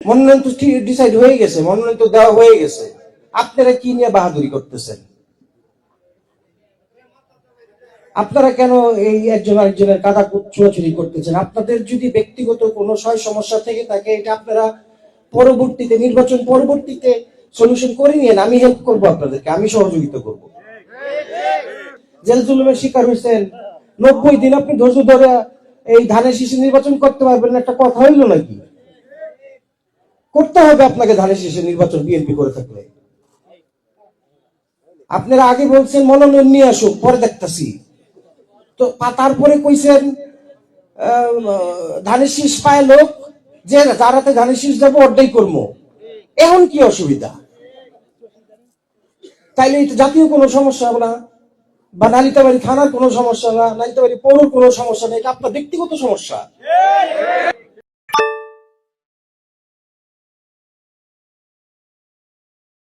মনোনয়ন তো ডিসাইড হয়ে গেছে মনোনয়ন তো দেওয়া হয়ে গেছে। আপনারা কি নিয়ে বাহাদুরি করতেছেন? আপনারা কেন এই একজন আরেকজনের কাদা ছোড়াছুরি করতেছেন? আপনাদের যদি ব্যক্তিগত কোনো সয় সমস্যা থেকে থাকে, এটা আপনারা পরবর্তীতে, নির্বাচন পরবর্তীতে সলিউশন করে নিয়েন, আমি হেল্প করব আপনাদেরকে, আমি সহযোগিতা করব। জেল জুলুমের শিকার হয়েছেন। নব্বই দিন আপনি ধৈর্য ধরে এই ধানের শীষে নির্বাচন করতে পারবেন একটা কথা হইল নাকি? করতে হবে আপনাকে ধানের শীষে নির্বাচন বিএনপি করে থাকলে। আপনারা আগে বলছেন, মনোনয়ন নিয়ে আসুক, পরে দেখতেছি। তো তারপরে কইছেন ধানের শীষ পায় লোক, যে যারাতে ধানের শীষ যাব অর্ডাই করব। এখন কি অসুবিধা? তাইলে এটা জাতীয় কোনো সমস্যা হবে না, বা নালিতাবাড়ি থানার কোনো সমস্যা না, নালিতাবাড়ি পৌর কোনো সমস্যা নেই, এটা আপনার ব্যক্তিগত সমস্যা।